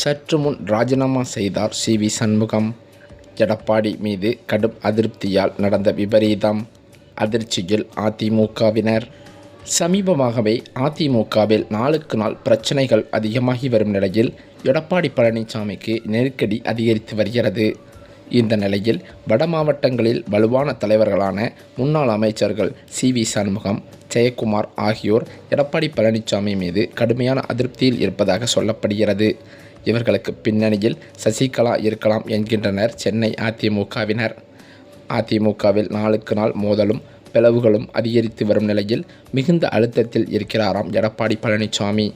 சற்று முன் ராஜினாமா செய்தார் சி வி சண்முகம். எடப்பாடி மீது கடும் அதிருப்தியால் நடந்த விபரீதம். அதிர்ச்சியில் அதிமுகவினர். சமீபமாகவே அதிமுகவில் நாளுக்கு நாள் பிரச்சனைகள் அதிகமாகி வரும் நிலையில் எடப்பாடி பழனிசாமிக்கு நெருக்கடி அதிகரித்து வருகிறது. இந்த நிலையில் வட மாவட்டங்களில் வலுவான தலைவர்களான முன்னாள் அமைச்சர்கள் சி வி சண்முகம் ஜெயக்குமார் ஆகியோர் எடப்பாடி பழனிசாமி மீது கடுமையான அதிருப்தியில் இருப்பதாக சொல்லப்படுகிறது. இவர்களுக்கு பின்னணியில் சசிகலா இருக்கலாம் என்கின்றனர் சென்னை அதிமுகவினர். அதிமுகவில் நாளுக்கு நாள் மோதலும் பிளவுகளும் அதிகரித்து வரும் நிலையில் மிகுந்த அழுத்தத்தில் இருக்கிறாராம் எடப்பாடி பழனிசாமி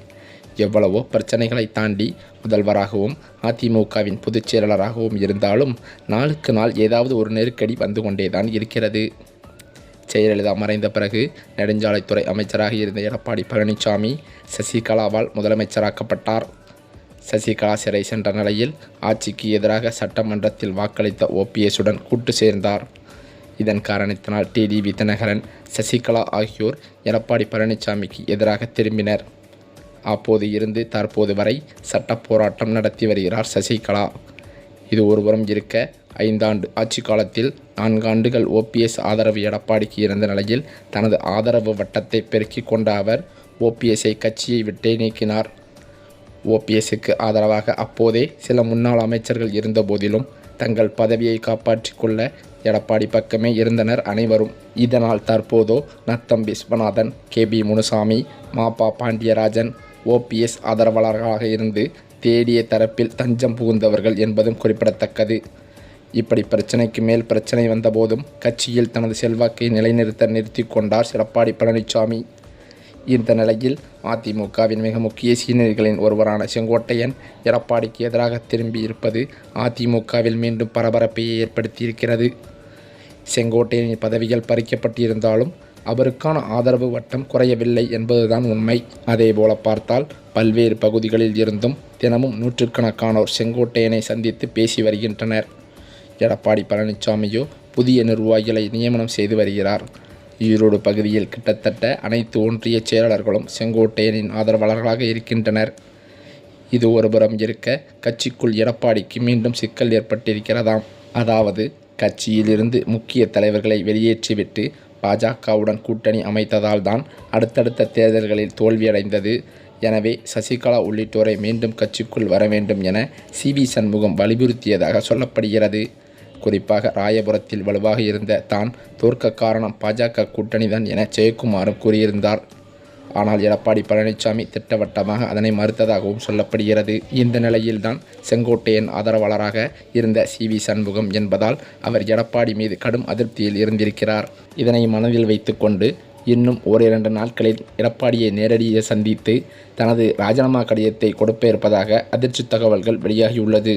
எவ்வளவோ பிரச்சனைகளை தாண்டி முதல்வராகவும் அதிமுகவின் பொதுச் செயலாளராகவும் இருந்தாலும் நாளுக்கு நாள் ஏதாவது ஒரு நெருக்கடி வந்து கொண்டேதான் இருக்கிறது. ஜெயலலிதா மறைந்த பிறகு நெடுஞ்சாலைத்துறை அமைச்சராக இருந்த எடப்பாடி பழனிசாமி சசிகலாவால் முதலமைச்சராக்கப்பட்டார். சசிகலா சிறை சென்ற நிலையில் ஆட்சிக்கு எதிராக சட்டமன்றத்தில் வாக்களித்த ஓபிஎஸ்ஸுடன் கூட்டு சேர்ந்தார். இதன் காரணத்தினால் டிடிவி தினகரன் சசிகலா ஆகியோர் எடப்பாடி பழனிசாமிக்கு எதிராக திரும்பினர். அப்போது இருந்து தற்போது வரை சட்ட போராட்டம் நடத்தி வருகிறார் சசிகலா. இது ஒருபுறம் இருக்க ஐந்தாண்டு ஆட்சி காலத்தில் நான்காண்டுகள் ஓபிஎஸ் ஆதரவு எடப்பாடிக்கு இருந்த நிலையில் தனது ஆதரவு வட்டத்தை பெருக்கிக் கொண்ட அவர் ஓபிஎஸ்ஐ கட்சியை விட்டே நீக்கினார். ஓபிஎஸ்க்கு ஆதரவாக அப்போதே சில முன்னாள் அமைச்சர்கள் இருந்த போதிலும் தங்கள் பதவியை காப்பாற்றிக் கொள்ள எடப்பாடி பக்கமே இருந்தனர் அனைவரும். இதனால் தற்போதோ Natham Viswanathan K P Munusamy Mafa Pandiarajan OPS ஆதரவாளர்களாக இருந்து தேடிய தரப்பில் தஞ்சம் புகுந்தவர்கள் என்பதும் குறிப்பிடத்தக்கது. இப்படி பிரச்சனைக்கு மேல் பிரச்சனை வந்தபோதும் கட்சியில் தனது செல்வாக்கை நிலைநிறுத்த நிறுத்தி கொண்டார் எடப்பாடி பழனிசாமி. இந்த நிலையில் அதிமுகவின் மிக முக்கிய சீனியர்களின் ஒருவரான செங்கோட்டையன் எடப்பாடிக்கு எதிராக திரும்பி இருப்பது அதிமுகவில் மீண்டும் பரபரப்பை ஏற்படுத்தியிருக்கிறது. செங்கோட்டையனின் பதவிகள் பறிக்கப்பட்டிருந்தாலும் அவருக்கான ஆதரவு வட்டம் குறையவில்லை என்பதுதான் உண்மை. அதேபோல பார்த்தால் பல்வேறு பகுதிகளில் இருந்தும் தினமும் நூற்றுக்கணக்கானோர் செங்கோட்டையனை சந்தித்து பேசி வருகின்றனர். எடப்பாடி பழனிசாமியோ புதிய நிர்வாகிகளை நியமனம் செய்து வருகிறார். ஈரோடு பகுதியில் கிட்டத்தட்ட அனைத்து ஒன்றிய செயலாளர்களும் செங்கோட்டையனின் ஆதரவாளர்களாக இருக்கின்றனர். இது ஒருபுறம் இருக்க கட்சிக்குள் எடப்பாடிக்கு மீண்டும் சிக்கல் ஏற்பட்டிருக்கிறதாம். அதாவது கட்சியிலிருந்து முக்கிய தலைவர்களை வெளியேற்றிவிட்டு பாஜகவுடன் கூட்டணி அமைத்ததால் தான் அடுத்தடுத்த தேர்தல்களில் தோல்வியடைந்தது. எனவே சசிகலா உள்ளிட்டோரை மீண்டும் கட்சிக்குள் வர வேண்டும் என சி வி சண்முகம் வலியுறுத்தியதாக சொல்லப்படுகிறது. குறிப்பாக ராயபுரத்தில் வலுவாக இருந்த தான் தோற்க காரணம் பாஜக கூட்டணிதான் என ஜெயக்குமாரும் கூறியிருந்தார். ஆனால் எடப்பாடி பழனிசாமி திட்டவட்டமாக அதனை மறுத்ததாகவும் சொல்லப்படுகிறது. இந்த நிலையில்தான் செங்கோட்டையன் ஆதரவாளராக இருந்த சி வி சண்முகம் என்பதால் அவர் எடப்பாடி மீது கடும் அதிருப்தியில் இருந்திருக்கிறார். இதனை மனதில் வைத்துக்கொண்டு இன்னும் ஓரிரண்டு நாட்களில் எடப்பாடியை நேரடியாக சந்தித்து தனது ராஜினாமா கடிதத்தை கொடுப்ப இருப்பதாக அதிர்ச்சி தகவல்கள் வெளியாகியுள்ளது.